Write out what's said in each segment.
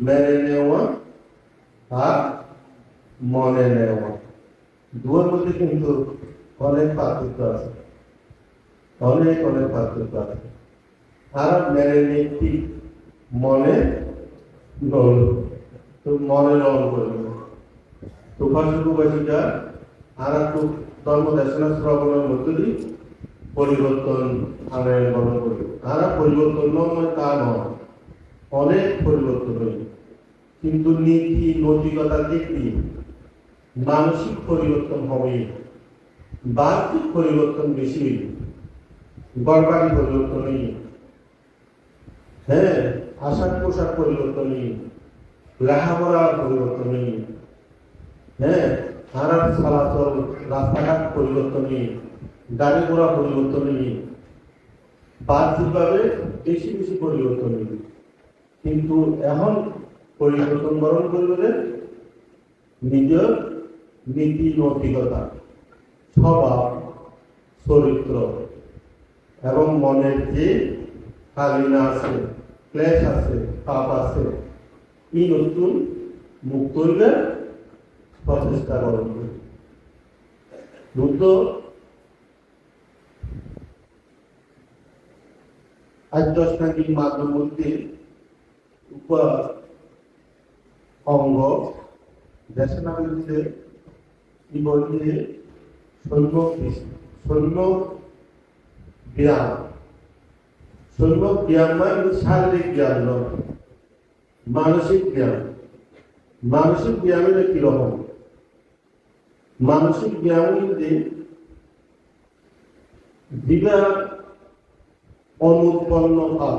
মেনে নেওয়া আর মনে নেওয়া। দুয়ার মধ্যে কিন্তু অনেক পার্থক্য আছে। অনেক অনেক পার্থক্য আছে। আর মেনে নিচ্ছি মনে নল। তো মনে নল করবে তো ফাঁসুকুবাসীটা আর একটু ধর্ম দেশনা শ্রবণের মধ্যে দিয়ে পরিবর্তন আনে গ্রহণ করি। আর পরিবর্তন নয়, তা নয়। অনেক পরিবর্তন হয়েছে কিন্তু নীতি, নৈতিকতার দিক দিয়ে মানসিক পরিবর্তন হবে বাহ্যিক পরিবর্তন বেশি হইবে গড়বাড়ি পরিবর্তন হইবে হ্যাঁ আশাক পোশাক পরিবর্তন হইবে লেখাপড়ার পরিবর্তন হইবে হ্যাঁ আর চলাচল, রাস্তাঘাট পরিবর্তন গাড়ি ঘোড়া পরিবর্তন হইবে বাহ্যিকভাবে বেশি বেশি পরিবর্তন হইবে কিন্তু এখন পরিবর্তন বরণ করবে নিজের নীতি নৈতিকতা স্বভাব, চরিত্র এবং মনের যে কালিনা আছে, ক্লেশ আছে, পাপ আছে এই নতুন মুক্ত হইবে প্রচেষ্টা করবে। বুদ্ধ আদ্যস্থানিক মাধ্যম মধ্যে উপ অঙ্গ দেশনা বিরুদ্ধে কি বলছে সৈন্য সৈন্য ব্যায়াম সৈন্য ব্যায়াম মানে শারীরিক ব্যায়াম নয় মানসিক ব্যায়াম মানসিক ব্যায়ামের কি রকম। মানসিক ব্যায়াম মধ্যে যেটা অনুৎপন্ন ভাব।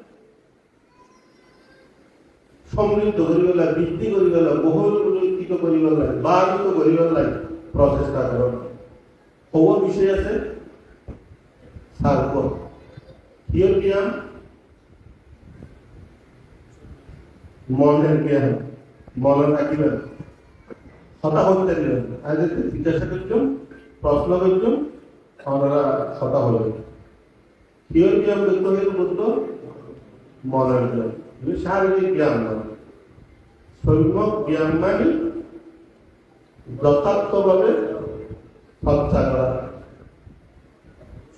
সমৃদ্ধ করিবেলা বৃদ্ধি করিবেলা বহুল উন্নতিত করিবেলা বাহিত করিবেলা প্রচেষ্টা করো। খবর বিষয় আছে? সার্ক কিয়র জ্ঞান মনের জ্ঞান মনে রাখিবেন হতা হতে দিবেন আজ জিজ্ঞাসা করছেন প্রশ্ন করছেন হলেন কিয়র জ্ঞান দেখতে হলে বুদ্ধ মনের কিন্তু শারীরিক জ্ঞান নয় সৈন্য জ্ঞান মানে যথার্থভাবে চর্চা করা।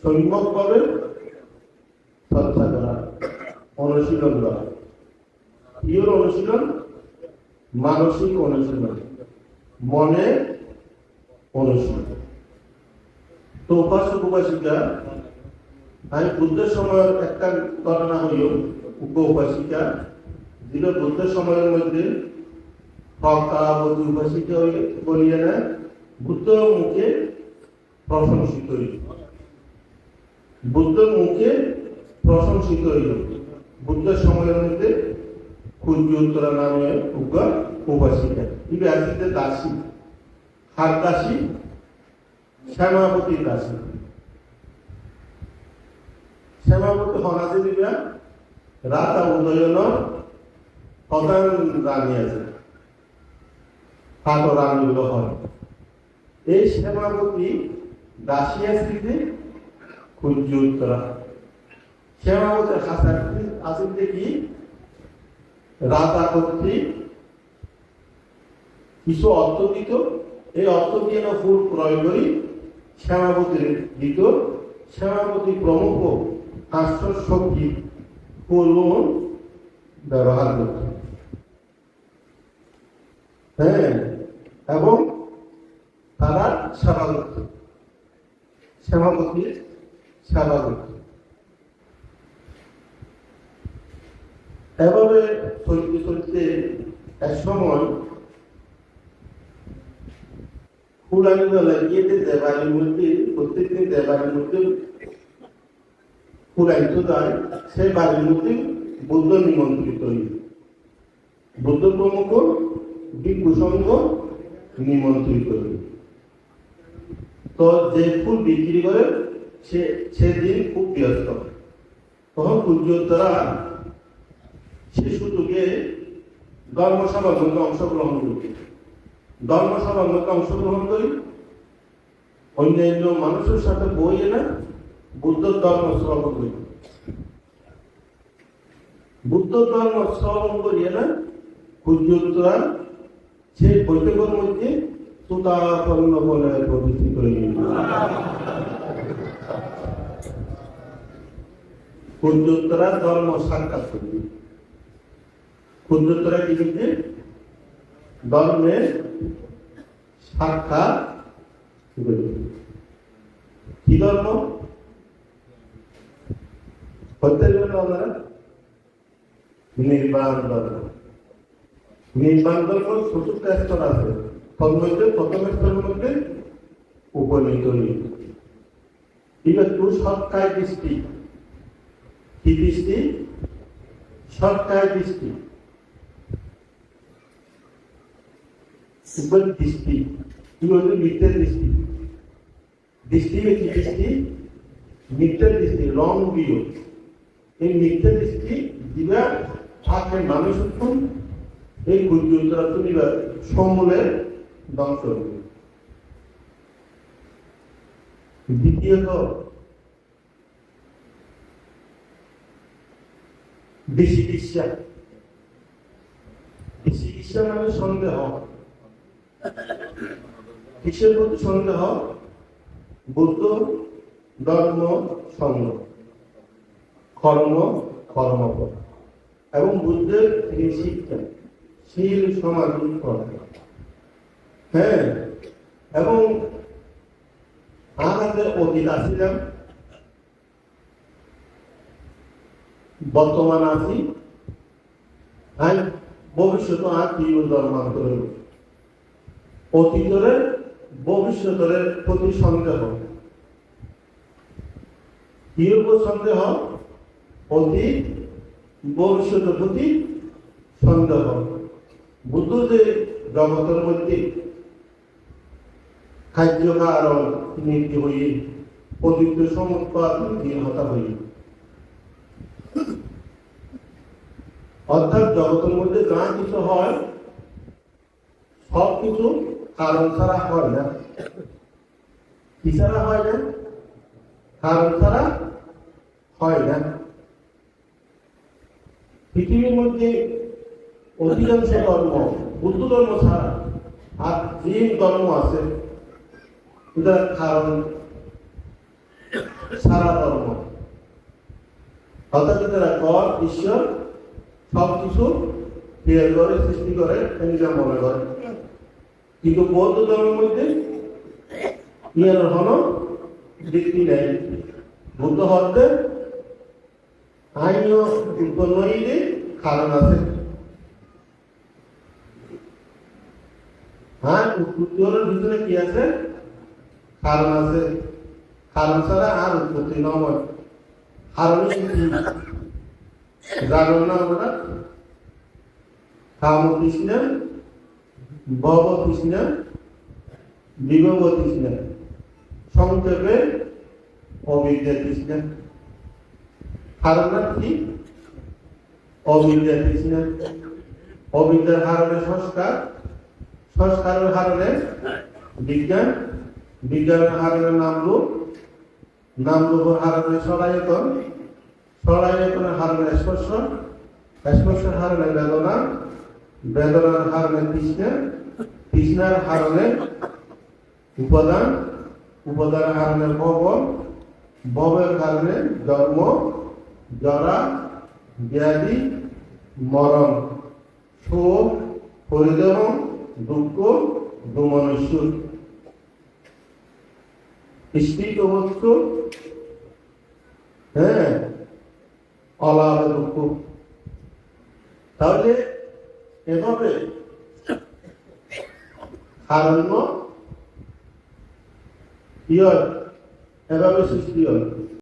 সৈন্যভাবে চর্চা করা। অনুশীলন করা প্রিয় অনুশীলন, মানসিক অনুশীলন, মনে অনুশীলন। তো উপাসক উপাসিকা আমি বুদ্ধের সময় একটা ঘটনা হইল উপ উপাসিকা যেটা বুদ্ধের সময়ের মধ্যে হকাবতী উপাসিকা বলিয়া না বুদ্ধ মুখে প্রশংসিত হইল। বুদ্ধের মুখে প্রশংসিত হইল। বুদ্ধের সময়ের মধ্যে কুঞ্জোত্তরা নামে উগা উপাসিকা। ইবে আসিতে দাসী হার দাসী শ্যামাবতী দাসী। শ্যামাবতী হনাতে দিবা রাত উদয়ন প্রধান রানী আছে? তাতো রানীগুলো হয়। এই শ্যামাবতী দাসিয়া স্মৃতি উত্তরা। শ্যামাবতীর হাসান আছে দেখি রাতা কর্তৃক কিছু অর্থ দিত। এই অর্থ দিয়ে ফুল ক্রয় করি। শ্যামাবতীর দিত। শ্যামাবতী প্রমুখ হাস্য সবজি ফুলগুলো ব্যবহার করত। হ্যাঁ এবং তারা সেবা করত। সেবাপতি সেবা করত। এভাবে চলতে চলতে এক সময় ফুলানি লাগিয়ে দেবালির মধ্যে প্রত্যেকদিন দেবালির মধ্যে ফুলাইতে যায় সেই বাড়ির মধ্যে বুদ্ধ নিমন্ত্রিত বুদ্ধ প্রমুখ ভিক্ষু সঙ্গ নিমন্ত্রিত তো যে ফুল বিক্রি করে সে সেদিন খুব ব্যস্ত। তখন পূজ্যোত্তরা সে সুযোগে ধর্মসভার মধ্যে অংশগ্রহণ করি ধর্মসভার মধ্যে অংশগ্রহণ করি অন্যান্য মানুষের সাথে বই এনে বুদ্ধ ধর্ম শ্রবণ করি। বুদ্ধ ধর্ম শ্রবণ করিয়ে না পূজ্যোত্তরা সেই বৈঠকের মধ্যে সুতাপন্ন বলে প্রতিষ্ঠিত গেল পূজ্যোত্তরা ধর্ম সাক্ষাৎ করবে পূজ্যোত্তরা কি লিখছে ধর্মের সাক্ষাৎ কি ধর্ম? গেল আমরা নির্বাণ ধর্ম নির্বাণ ধর্ম চতুর্থ স্তর আছে তন্মধ্যে প্রথম স্তরের মধ্যে উপনীত হইল এবার টু সৎকায় দৃষ্টি কি দৃষ্টি সৎকায় দৃষ্টি উপর দৃষ্টি কি হচ্ছে মিথ্যের দৃষ্টি দৃষ্টি হচ্ছে দৃষ্টি দৃষ্টি লং ভিউ এই মিথ্যের দৃষ্টি দিবা থাকে মানুষ উত্তম এই গুজরাট তুলিবার সমূলে ধ্বংস দ্বিতীয়ত বিচিকিৎসা বিচিকিৎসা মানে সন্দেহ। কিসের প্রতি সন্দেহ? বৌদ্ধ, ধর্ম সঙ্গ কর্ম কর্মপদ এবং বুদ্ধের এই শিক্ষা, শীল সমাধি করা। হ্যাঁ? এবং আমাদের অতীত আসছিলাম বর্তমান আছি? আর ভবিষ্যৎ আর কি ধর্মান্তর হইব। অতীতের ভবিষ্যতের প্রতি সন্দেহ। হইব সন্দেহ? অতীত ভবিষ্যতের প্রতি সন্দেহ। বুদ্ধ যে জগতের মধ্যে খাদ্য কারণ নীতি হইয়ে পবিত্র সমুৎপাদ নীতি হতা অর্থাৎ জগতের মধ্যে যা কিছু হয়, সব কিছু কারণ ছাড়া হয় না। কি ছাড়া হয় না? কারণ ছাড়া হয় না। পৃথিবীর মধ্যে অধিকাংশ ধর্ম, বুদ্ধ ধর্ম ছাড়া আর যে ধর্ম আছে। কারণ সারা ধর্ম। অর্থাৎ তারা গড, ঈশ্বর সব কিছু ক্রিয়া করে সৃষ্টি করে নিজে মনে করে কিন্তু বৌদ্ধ ধর্মের মধ্যে ইয়ার হল, বৃত্তি নেই। বুদ্ধ হতে আইন উৎপন্ন হইলে কারণ আছে। হ্যাঁ উত্তরের ভিতরে কি আছে? কারণ আছে। কারণ ছাড়া আর উৎপত্তি নয় কারণ জানো না আমরা কাম তৃষ্ণা ভব তৃষ্ণা বিভব তৃষ্ণা সংক্ষেপে অবিদ্যা তৃষ্ণা কারণ কি? অবিদ্যা তৃষ্ণা অবিদ্যার কারণে সংস্কার। সংস্কারের কারণে বিজ্ঞান। বিজ্ঞানের কারণে নামরূপ। নামরূপের কারণে সরায়তন সরায়তনের কারণে স্পর্শ। স্পর্শের কারণে বেদনা। বেদনার কারণে তৃষ্ণা। তৃষ্ণার কারণে উপাদান। উপাদানের কারণে ভব। ভবের কারণে জন্ম। জরা, ব্যাধি, মরণ, শোক পরিদেহ দুঃখ, দুমনুষ্য। স্ত্রীক বস্তু হ্যাঁ অলাভ দুঃখ। তাহলে এভাবে কি হয় এভাবে সৃষ্টি হয়।